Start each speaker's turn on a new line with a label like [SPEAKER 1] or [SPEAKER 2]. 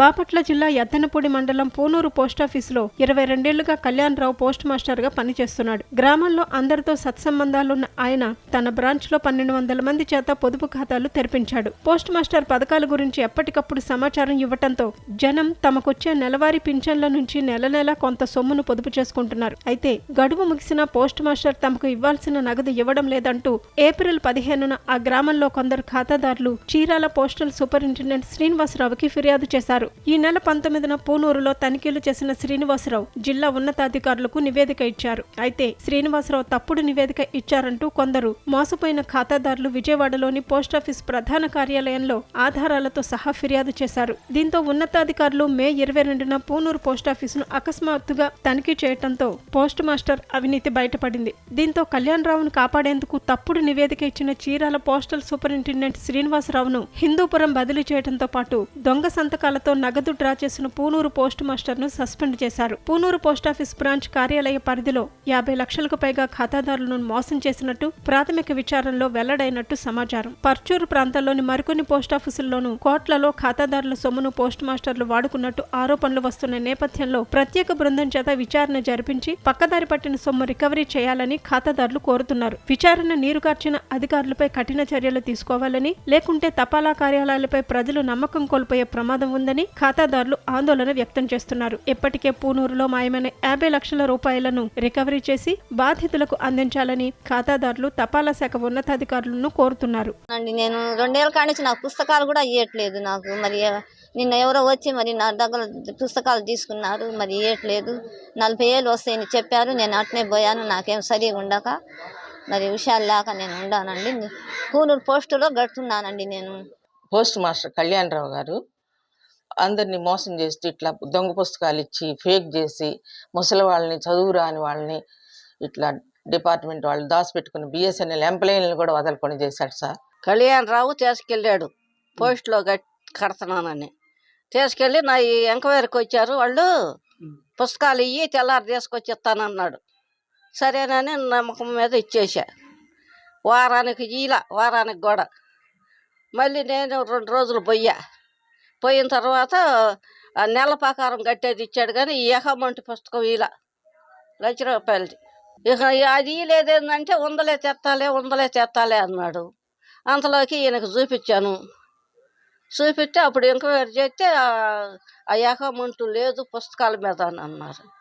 [SPEAKER 1] బాపట్ల జిల్లా ఎద్దనపూడి మండలం పూనూరు పోస్టాఫీసులో ఇరవై రెండేళ్ళుగా కళ్యాణ్ రావు పోస్ట్ మాస్టర్గా పనిచేస్తున్నాడు. గ్రామంలో అందరితో సత్సంబంధాలున్న ఆయన తన బ్రాంచ్లో పన్నెండు వందల మంది చేత పొదుపు ఖాతాలు తెరిపించాడు. పోస్ట్ మాస్టర్ పథకాల గురించి ఎప్పటికప్పుడు సమాచారం ఇవ్వటంతో జనం తమకొచ్చే నెలవారీ పింఛన్ల నుంచి నెల నెలా కొంత సొమ్మును పొదుపు చేసుకుంటున్నారు. అయితే గడువు ముగిసిన పోస్ట్ మాస్టర్ తమకు ఇవ్వాల్సిన నగదు ఇవ్వడం లేదంటూ ఏప్రిల్ పదిహేనున ఆ గ్రామంలో కొందరు ఖాతాదారులు చీరాల పోస్టల్ సూపరింటెండెంట్ శ్రీనివాసరావుకి ఫిర్యాదు చేశారు. ఈ నెల పంతొమ్మిదిన పూనూరులో తనిఖీలు చేసిన శ్రీనివాసరావు జిల్లా ఉన్నతాధికారులకు నివేదిక ఇచ్చారు. అయితే శ్రీనివాసరావు తప్పుడు నివేదిక ఇచ్చారంటూ కొందరు మోసపోయిన ఖాతాదారులు విజయవాడలోని పోస్టాఫీస్ ప్రధాన కార్యాలయంలో ఆధారాలతో సహా ఫిర్యాదు చేశారు. దీంతో ఉన్నతాధికారులు మే ఇరవై రెండున పూనూరు పోస్టాఫీసును అకస్మాత్తుగా తనిఖీ చేయడంతో పోస్ట్ మాస్టర్ అవినీతి బయటపడింది. దీంతో కళ్యాణ్ రావును కాపాడేందుకు తప్పుడు నివేదిక ఇచ్చిన చీరాల పోస్టల్ సూపరింటెండెంట్ శ్రీనివాసరావును హిందూపురం బదిలీ చేయడంతో పాటు దొంగ సంతకాలతో నగదు డ్రా చేసిన పూనూరు పోస్ట్ మాస్టర్ను సస్పెండ్ చేశారు. పూనూరు పోస్టాఫీస్ బ్రాంచ్ కార్యాలయ పరిధిలో యాభై లక్షలకు పైగా ఖాతాదారులను మోసం చేసినట్టు ప్రాథమిక విచారణలో వెల్లడైనట్టు సమాచారం. పర్చూరు ప్రాంతాల్లోని మరికొన్ని పోస్టాఫీసుల్లోనూ కోట్లలో ఖాతాదారుల సొమ్మును పోస్ట్ మాస్టర్లు వాడుకున్నట్టు ఆరోపణలు వస్తున్న నేపథ్యంలో ప్రత్యేక బృందం చేత విచారణ జరిపించి పక్కదారి పట్టిన సొమ్ము రికవరీ చేయాలని ఖాతాదారులు కోరుతున్నారు. విచారణ నీరుగార్చిన అధికారులపై కఠిన చర్యలు తీసుకోవాలని లేకుంటే తపాలా కార్యాలయాలపై ప్రజలు నమ్మకం కోల్పోయే ప్రమాదం ఉందని ఖాతాదారులు ఆందోళన వ్యక్తం చేస్తున్నారు. ఇప్పటికే పూనూరులో మాయమైన యాభై లక్షల రూపాయలను రికవరీ చేసి బాధితులకు అందించాలని ఖాతాదారులు తపాలా శాఖ ఉన్నతాధికారులను కోరుతున్నారు.
[SPEAKER 2] అండి నేను రెండేళ్ళ కానించి నాకు పుస్తకాలు కూడా ఇవ్వట్లేదు నాకు. మరి నిన్న ఎవరో వచ్చి మరి నా దగ్గర పుస్తకాలు తీసుకున్నారు మరి ఇవ్వట్లేదు నలభై ఏళ్ళు వస్తాయని చెప్పారు. నేను అట్నే పోయాను. నాకేం సరిగా ఉండక మరి విషయాలు లేక నేను ఉండానండి. పూనూరు పోస్టులో గడుతున్నానండి నేను.
[SPEAKER 3] పోస్ట్ మాస్టర్ కళ్యాణ్ రావు గారు అందరినీ మోసం చేసి ఇట్లా దొంగ పుస్తకాలు ఇచ్చి ఫేక్ చేసి ముసలి వాళ్ళని చదువు రాని వాళ్ళని ఇట్లా డిపార్ట్మెంట్ వాళ్ళు దాచిపెట్టుకుని బిఎస్ఎన్ఎల్ ఎంప్లాయీలను కూడా వదలుకొని చేశాడు సార్.
[SPEAKER 4] కళ్యాణ్ రావు తీసుకెళ్ళాడు పోస్ట్లో కడుతున్నానని. తీసుకెళ్ళి నా ఈ ఎంక్వైరీకి వచ్చారు. వాళ్ళు పుస్తకాలు ఇయ్యి తెల్లారి తీసుకొచ్చి ఇస్తానన్నాడు సరేనని నమ్మకం మీద ఇచ్చేసా వారానికి ఈల వారానికి కూడా మళ్ళీ నేను రెండు రోజులు పోయా పోయిన తర్వాత ఆ నెల ప్రకారం కట్టేది ఇచ్చాడు కానీ ఈ ఎకమంటి పుస్తకం ఇలా. లక్ష రూపాయలది. ఇక అది లేదేందంటే ఉందలే తెత్తాలే ఉందలే తెత్తాలే అన్నాడు. అంతలోకి ఈయనకు చూపించాను. చూపిస్తే అప్పుడు ఎంక్వైరీ చేస్తే ఆ- ఆ లేదు పుస్తకాల మీద అని అన్నారు.